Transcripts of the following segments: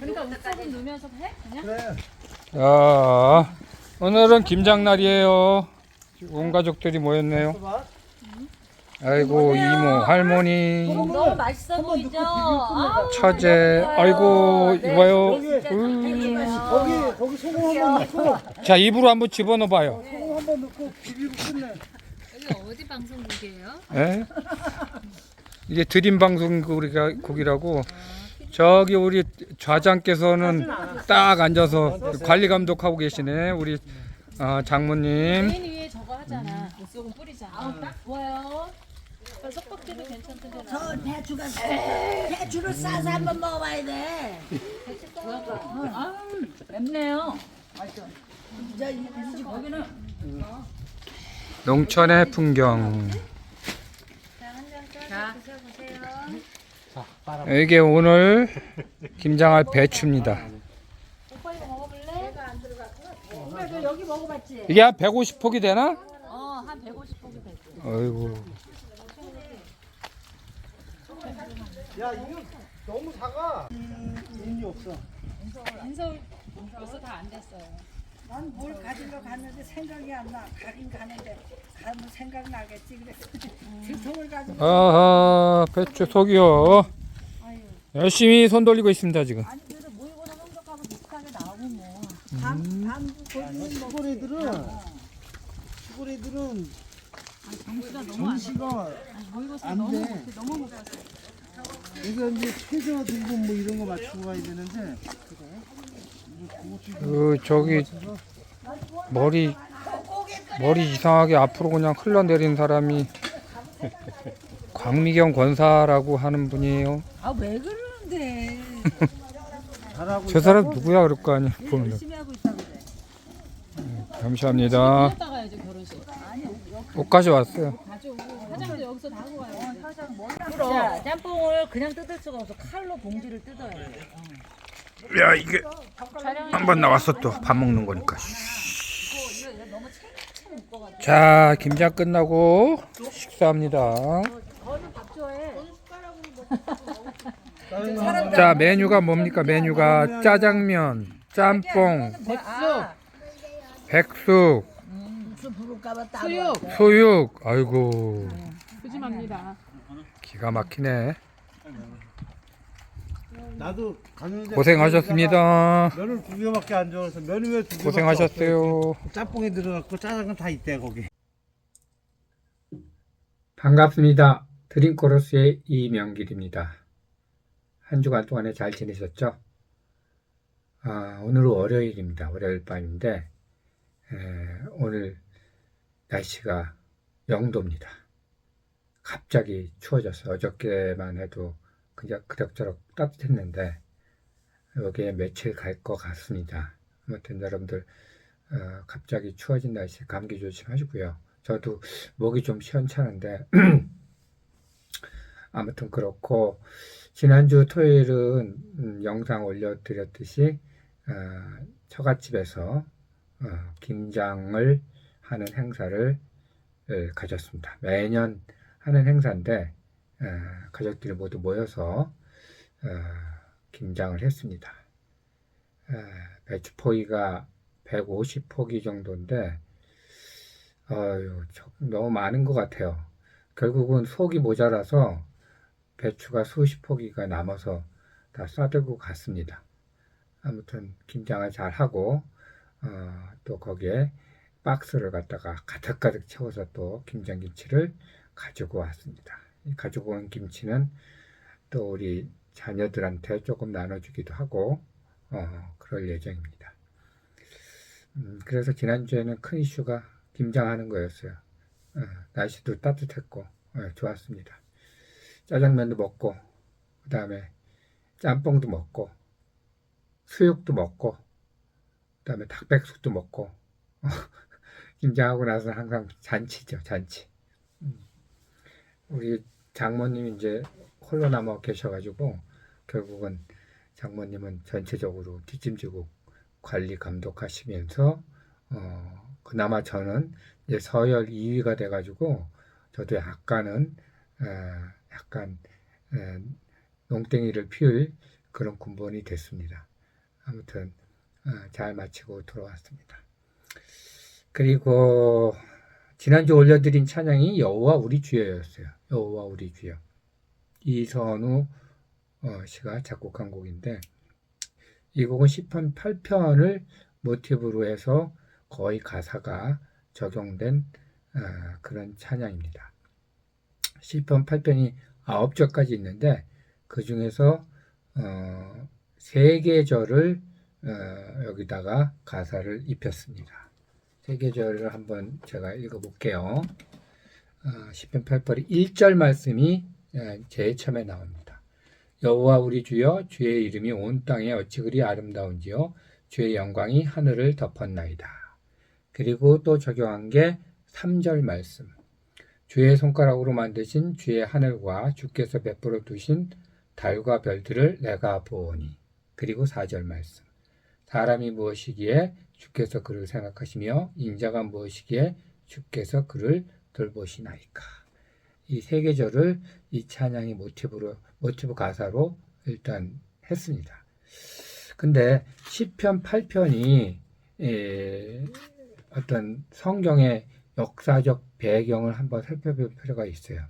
그러니까 해? 그냥? 그래. 자, 오늘은 김장날이에요. 온 가족들이 모였네요. 봐봐. 아이고 이모, 할머니, 너무 맛있어 보이죠? 아, 처제. 아이고 이봐요. 여기 음. 거기 거기 소금 한 번 넣고 자 입으로 한번 집어넣어 봐요. 소금 한 번 넣고 비비고 끝내. 여기 어디 방송국이에요? 예? 이게 드림 방송 국이라고 저기 우리 좌장께서는 딱 앉아서 관리 감독하고 계시네 우리 어, 장모님. 메인 위에 저거 하잖아. 우석은 뿌리잖아. 아, 딱 좋아요. 석박지도 괜찮던데. 나. 저 배추가 배추를 싸서 한번 먹어봐야 돼. 아, 맵네요. 저 이- 이집 거기는 농촌의 풍경. 자, 이게 오늘 김장할 배추입니다. 이게 한 150폭이 되나? 어, 한 150포기 됐지. 아이고. 야 이거 너무 작아. 의미 없어. 인서울 벌써 다 안 됐어요. 난 뭘 가지러 갔는데 생각이 안 나. 가긴 가는데 가면 생각 나겠지. 그래서 두통을 가지고 아하 배추 속이요. 열심히 손 돌리고 있습니다 지금. 아니 그래도 모이고나 홍석하고 비슷하게 나오고 뭐. 밤밤 뭐 시골 애들은 시골 애들은 정수가 너무 안 돼. 정시가 모의고사 안 너무 돼. 못해. 너무 못했어. 이거 이제 최저 등급 뭐 이런 거 맞추고 가야 되는데 그 저기 머리 머리 이상하게 앞으로 그냥 흘러내린 사람이 광미경 권사라고 하는 분이에요. 아 왜 그러는데? 잘하고 저 사람 누구야 그럴 거 아니야 보면. 열심히 하고 있다 그래. 감사합니다. 이따 가야지 결혼식. 옷까지 왔어요. 가져오고 화장도 여기서 다 하고 가요. 자 짬뽕을 그냥 뜯을 수가 없어. 칼로 봉지를 뜯어야 돼. 야 이게 한 번 나왔어 또 밥 먹는 거니까. 자 김장 끝나고 식사합니다. 자 메뉴가 뭡니까 메뉴가 짜장면, 짬뽕, 아, 백숙. 수육. 소육. 아이고 푸짐합니다. 기가 막히네. 나도 가는데 고생하셨습니다. 면을 두 개밖에 안 줘서 면이 왜 두 개밖에 고생하셨어요. 없어? 짬뽕에 들어갔고 짜장은 다 있대 거기. 반갑습니다. 드림코러스의 이명길입니다. 한 주간 동안에 잘 지내셨죠? 아, 오늘은 월요일입니다. 월요일 밤인데, 에, 오늘 날씨가 영도입니다. 갑자기 추워졌어요. 어저께만 해도 그냥 그럭저럭 따뜻했는데, 여기에 며칠 갈 것 같습니다. 아무튼 여러분들, 어, 갑자기 추워진 날씨에 감기 조심하시고요. 저도 목이 좀 시원찮은데 아무튼 그렇고 지난주 토요일은 음, 영상 올려드렸듯이 어, 처갓집에서 어, 김장을 하는 행사를 에, 가졌습니다. 매년 하는 행사인데 에, 가족들이 모두 모여서 어, 김장을 했습니다. 에, 배추 포기가 150포기 정도인데 아유, 저- 너무 많은 것 같아요. 결국은 속이 모자라서 배추가 수십 포기가 남아서 다 싸들고 갔습니다. 아무튼 김장을 잘 하고 어, 또 거기에 박스를 갖다가 가득가득 채워서 또 김장김치를 가지고 왔습니다. 이 가지고 온 김치는 또 우리 자녀들한테 조금 나눠주기도 하고 어, 그럴 예정입니다. 음, 그래서 지난주에는 큰 이슈가 김장하는 거였어요. 어, 날씨도 따뜻했고 어, 좋았습니다. 짜장면도 먹고 그 다음에 짬뽕도 먹고 수육도 먹고 그 다음에 닭백숙도 먹고 김장하고 나서 항상 잔치죠 잔치. 음. 우리 장모님 이제 홀로 남아 계셔가지고 결국은 장모님은 전체적으로 뒷짐지고 관리 감독하시면서 어, 그나마 저는 이제 서열 2위가 돼가지고 저도 약간은 어, 약간 에, 농땡이를 피울 그런 군번이 됐습니다. 아무튼 어, 잘 마치고 돌아왔습니다. 그리고 지난주 올려드린 찬양이 여호와 우리 주여였어요. 여호와 우리 주여. 이선우 어, 씨가 작곡한 곡인데 이 곡은 10편 8편을 모티브로 해서 거의 가사가 적용된 어, 그런 찬양입니다. 10편 8편이 9절까지 있는데 그 중에서 어, 세 계절을 어, 여기다가 가사를 입혔습니다. 세 계절을 한번 제가 읽어볼게요. 어, 10편 8편이 1절 말씀이 예, 제일 처음에 나옵니다. 여호와 우리 주여 주의 이름이 온 땅에 어찌 그리 아름다운지요 주의 영광이 하늘을 덮었나이다. 그리고 또 적용한 게 3절 말씀. 주의 손가락으로 만드신 주의 하늘과 주께서 베풀어 두신 달과 별들을 내가 보오니. 그리고 4절 말씀. 사람이 무엇이기에 주께서 그를 생각하시며 인자가 무엇이기에 주께서 그를 돌보시나이까. 이 세 계절을 이 찬양의 모티브로 모티브 가사로 일단 했습니다. 근데 시편 8편이 어떤 성경의 역사적 배경을 한번 살펴볼 필요가 있어요.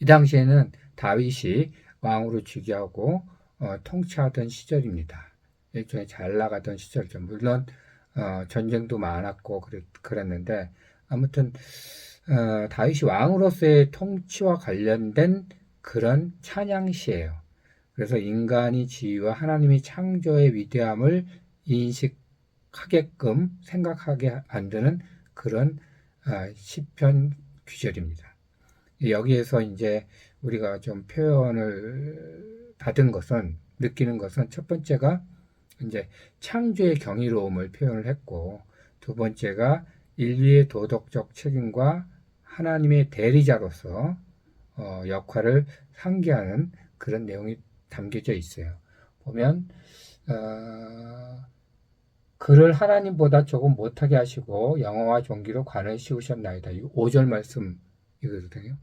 이 당시에는 다윗이 왕으로 즉위하고 어, 통치하던 시절입니다. 일종의 잘 나가던 시절이죠. 물론 어, 전쟁도 많았고 그랬, 그랬는데 아무튼 어, 다윗이 왕으로서의 통치와 관련된 그런 찬양시예요. 그래서 인간이 지위와 하나님이 창조의 위대함을 인식하게끔 생각하게 만드는 그런 아, 시편 귀절입니다. 여기에서 이제 우리가 좀 표현을 받은 것은 느끼는 것은 첫 번째가 이제 창조의 경이로움을 표현을 했고 두 번째가 인류의 도덕적 책임과 하나님의 대리자로서 어, 역할을 상기하는 그런 내용이 담겨져 있어요. 보면 어, 그를 하나님보다 조금 못하게 하시고 영어와 종기로 관을 씌우셨나이다. 이 5절 말씀 이거든요.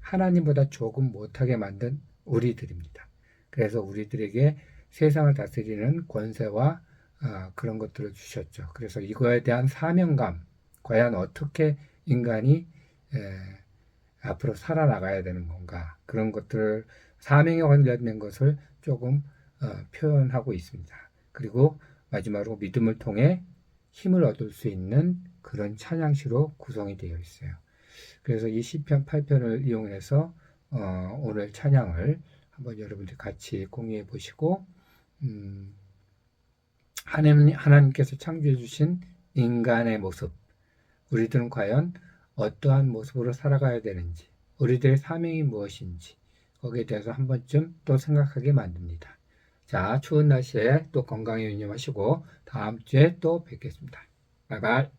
하나님보다 조금 못하게 만든 우리들입니다. 그래서 우리들에게 세상을 다스리는 권세와 어, 그런 것들을 주셨죠. 그래서 이거에 대한 사명감, 과연 어떻게 인간이 에, 앞으로 살아나가야 되는 건가 그런 것들 사명에 관련된 것을 조금 어, 표현하고 있습니다. 그리고 마지막으로 믿음을 통해 힘을 얻을 수 있는 그런 찬양시로 구성이 되어 있어요. 그래서 이 시편 8편을 이용해서 어, 오늘 찬양을 한번 여러분들 같이 공유해 보시고 음, 하나님, 하나님께서 창조해 주신 인간의 모습 우리들은 과연 어떠한 모습으로 살아가야 되는지 우리들의 사명이 무엇인지 거기에 대해서 한 번쯤 또 생각하게 만듭니다. 자, 추운 날씨에 또 건강에 유념하시고 다음 주에 또 뵙겠습니다. 바이바이.